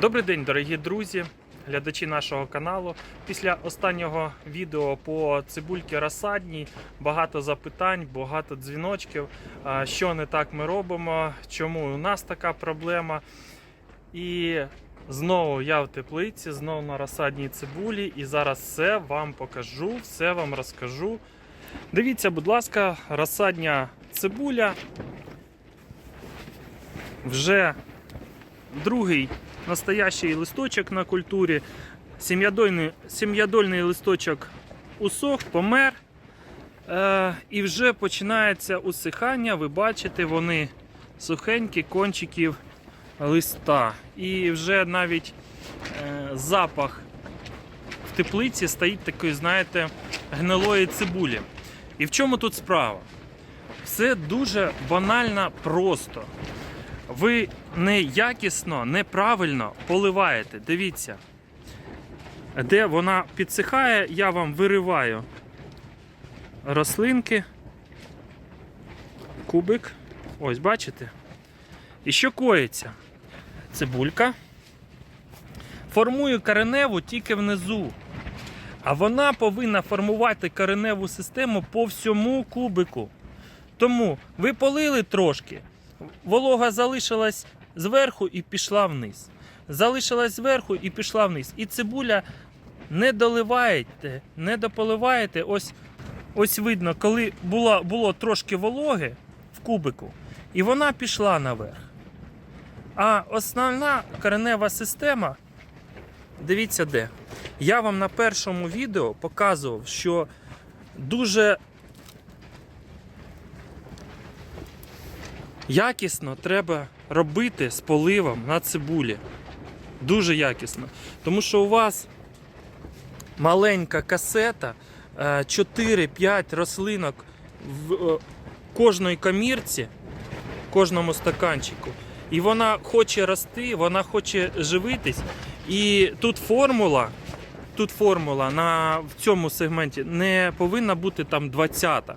Добрий день, дорогі друзі, глядачі нашого каналу. Після останнього відео по цибульці розсадній багато запитань, багато дзвіночків. Що не так ми робимо, чому у нас така проблема. І знову я в теплиці, знову на розсадній цибулі, і зараз все вам покажу, все вам розкажу. Дивіться, будь ласка, розсадня цибуля вже другий настоящий листочок на культурі. Сім'ядольний, сім'ядольний листочок усох, помер. Е, і вже починається усихання. Ви бачите, вони сухенькі кончиків листа. І вже навіть е, запах в теплиці стоїть такої, знаєте, гнилої цибулі. І в чому тут справа? Все дуже банально просто ви неякісно, неправильно поливаєте. Дивіться, де вона підсихає, я вам вириваю рослинки, кубик. Ось, бачите? І що коїться? Цибулька. Формує кореневу тільки внизу. А вона повинна формувати кореневу систему по всьому кубику. Тому ви полили трошки, волога залишилась зверху і пішла вниз. Залишилась зверху і пішла вниз. І цибуля не доливаєте, не дополиваєте. Ось, ось видно, коли було, було трошки вологи в кубику, і вона пішла наверх. А основна коренева система, дивіться де. Я вам на першому відео показував, що дуже якісно треба робити з поливом на цибулі. Дуже якісно. Тому що у вас маленька касета, е, 4-5 рослинок в е, кожної комірці, кожному стаканчику. І вона хоче рости, вона хоче живитись. І тут формула, тут формула на, в цьому сегменті не повинна бути там 20-та.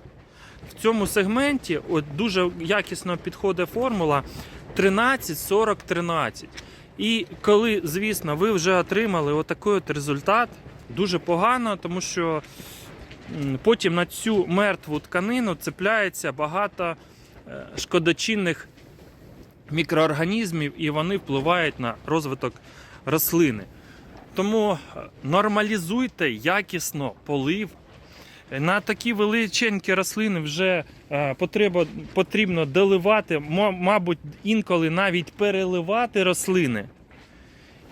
В цьому сегменті от дуже якісно підходить формула 13, 40, 13. І коли, звісно, ви вже отримали отакий от результат, дуже погано, тому що потім на цю мертву тканину цепляється багато е, шкодочинних мікроорганізмів, і вони впливають на розвиток рослини. Тому е, нормалізуйте якісно полив. На такі величенькі рослини вже е, потреба, потрібно доливати, мабуть, інколи навіть переливати рослини.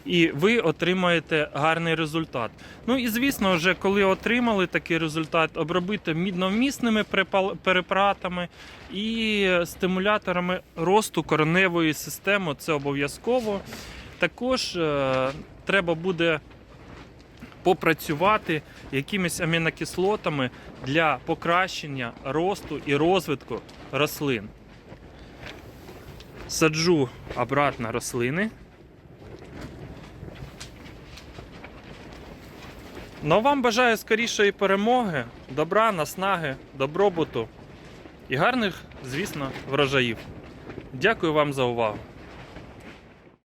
І ви отримаєте гарний результат. Ну і звісно, вже коли отримали такий результат, обробити мідновмісними препаратами і стимуляторами росту кореневої системи. Це обов'язково. Також е, треба буде попрацювати якимись амінокислотами для покращення росту і розвитку рослин. Саджу обратно рослини. Ну, вам бажаю скорішої перемоги, добра, наснаги, добробуту і гарних, звісно, врожаїв. Дякую вам за увагу.